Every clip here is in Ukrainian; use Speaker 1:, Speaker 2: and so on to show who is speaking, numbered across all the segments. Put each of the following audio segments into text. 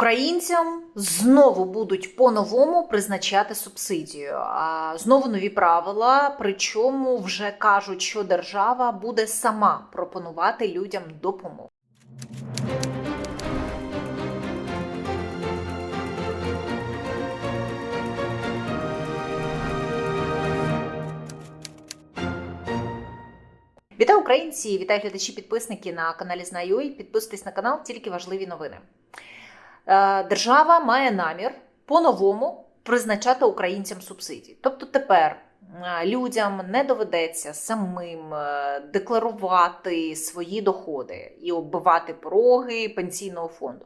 Speaker 1: Українцям знову будуть по-новому призначати субсидію. А знову нові правила. Причому вже кажуть, що держава буде сама пропонувати людям допомогу. Вітаю українці! Вітаю глядачі, підписники на каналі Знаю.ua. Підписуйтесь на канал, тільки важливі новини. Е, Держава має намір по-новому призначати українцям субсидії. Тобто тепер е, людям не доведеться самим е, декларувати свої доходи і оббивати пороги пенсійного фонду.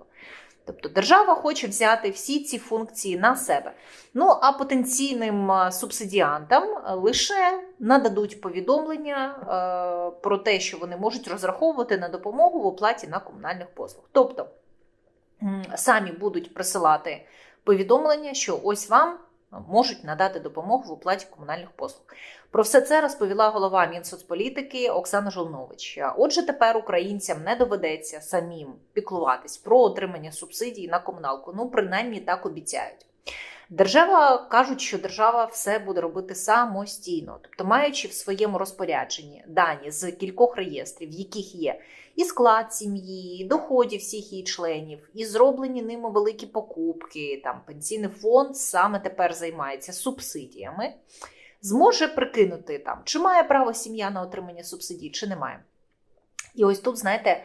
Speaker 1: Тобто держава хоче взяти всі ці функції на себе. Ну а потенційним субсидіантам лише нададуть повідомлення про те, що вони можуть розраховувати на допомогу в оплаті на комунальних послуг. Тобто самі будуть присилати повідомлення, що ось вам можуть надати допомогу в оплаті комунальних послуг. Про все це розповіла голова Мінсоцполітики Оксана Жолнович. Отже, тепер українцям не доведеться самим піклуватись про отримання субсидій на комуналку. Ну, принаймні так обіцяють. Держава кажуть, що держава все буде робити самостійно, тобто маючи в своєму розпорядженні дані з кількох реєстрів, в яких є і склад сім'ї, і доходів всіх її членів, і зроблені ними великі покупки. Там пенсійний фонд саме тепер займається субсидіями. Зможе прикинути там, чи має право сім'я на отримання субсидій, чи не має. І ось тут, знаєте,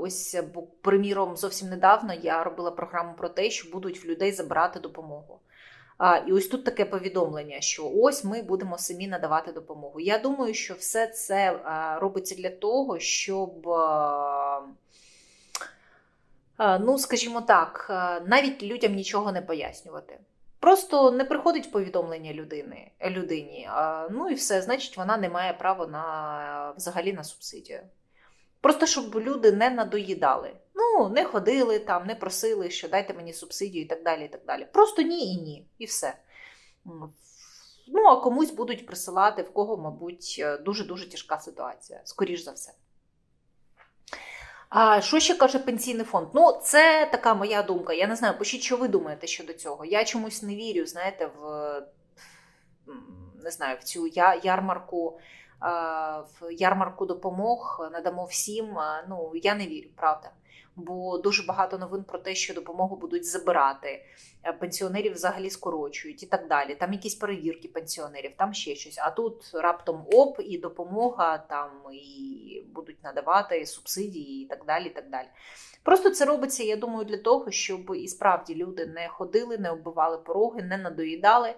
Speaker 1: ось, бо, приміром, зовсім недавно я робила програму про те, що будуть в людей забирати допомогу. А, І ось тут таке повідомлення, що ось ми будемо самі надавати допомогу. Я думаю, що все це а, робиться для того, щоб, а, ну, скажімо так, навіть людям нічого не пояснювати. Просто не приходить повідомлення людини, людині, ну і все, значить, вона не має права на взагалі на субсидію. Просто щоб люди не надоїдали. Ну, не ходили там, не просили, що дайте мені субсидію і так далі. і так далі. Просто ні і ні, і все. Ну, а комусь будуть присилати, в кого, мабуть, дуже-дуже тяжка ситуація, скоріш за все. А що ще каже пенсійний фонд? Ну, це така моя думка. Я не знаю, пишіть, що ви думаєте щодо цього. Я чомусь не вірю, знаєте, в не знаю, в цю ярмарку в ярмарку допомог надамо всім. Ну я не вірю, правда. Бо дуже багато новин про те, що допомогу будуть забирати, е, пенсіонерів взагалі скорочують і так далі. Там якісь перевірки пенсіонерів, там ще щось. А тут раптом оп, і допомога, там і будуть надавати субсидії, і так далі. і так далі. Просто це робиться, я думаю, для того, щоб і справді люди не ходили, не оббивали пороги, не надоїдали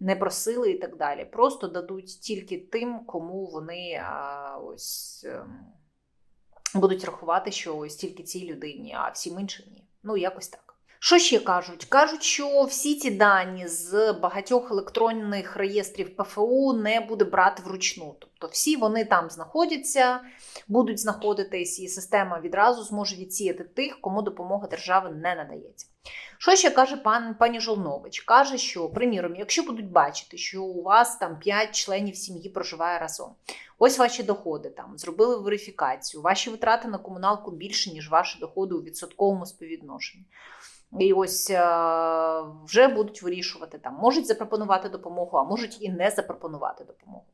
Speaker 1: не просили і так далі. Просто дадуть тільки тим, кому вони а, ось ем, будуть рахувати, що ось тільки цій людині, а всім іншим ні. Ну, якось так. Що ще кажуть? Кажуть, що всі ці дані з багатьох електронних реєстрів ПФУ не буде брати вручну. Тобто всі вони там знаходяться, будуть знаходитись, і система відразу зможе відсіяти тих, кому допомога держави не надається. Що ще каже пан пані Жолнович? Каже, що, приміром, якщо будуть бачити, що у вас там 5 членів сім'ї проживає разом, ось ваші доходи там зробили верифікацію, ваші витрати на комуналку більше, ніж ваші доходи у відсотковому співвідношенні. І ось е, вже будуть вирішувати там, можуть запропонувати допомогу, а можуть і не запропонувати допомогу.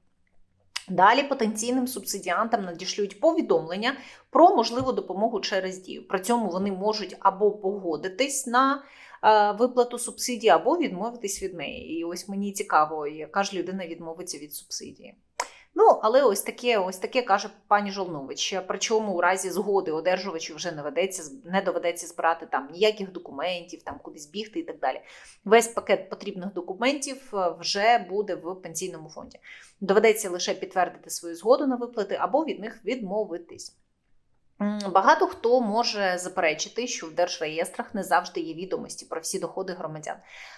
Speaker 1: Далі потенційним субсидіантам надішлють повідомлення про можливу допомогу через дію. При цьому вони можуть або погодитись на е, виплату субсидії, або відмовитись від неї. І ось мені цікаво, яка ж людина відмовиться від субсидії. Ну, але ось таке, ось таке каже пані Жолнович. Причому у разі згоди одержувачу вже не ведеться, не доведеться збирати там ніяких документів, там кудись бігти і так далі. Весь пакет потрібних документів е, вже буде в пенсійному фонді. Доведеться лише підтвердити свою згоду на виплати або від них відмовитись. Багато хто може заперечити, що в держреєстрах не завжди є відомості про всі доходи громадян,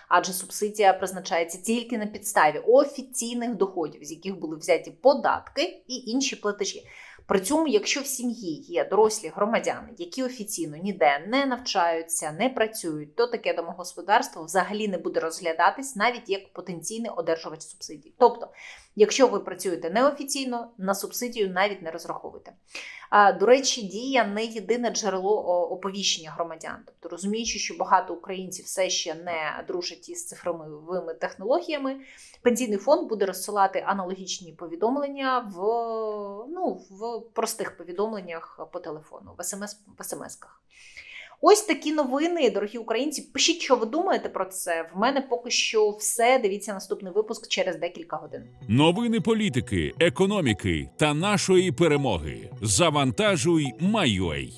Speaker 1: адже субсидія призначається тільки на підставі офіційних доходів, з яких були взяті податки і інші платежі. При цьому, якщо в сім'ї є дорослі громадяни, які офіційно ніде не навчаються, не працюють, то таке домогосподарство взагалі не буде розглядатись навіть як потенційний одержувач субсидій. Тобто Якщо ви працюєте неофіційно, на субсидію навіть не розраховуйте. До речі, дія не єдине джерело оповіщення громадян. Тобто, розуміючи, що багато українців все ще не дружать із цифровими технологіями, пенсійний фонд буде розсилати аналогічні повідомлення в, ну, в простих повідомленнях по телефону, в смс в смс-ках. Ось такі новини, дорогі українці. Пишіть, що ви думаєте про це. В мене поки що все. Дивіться наступний випуск через декілька годин.
Speaker 2: Новини політики, економіки та нашої перемоги. Завантажуй, Майой.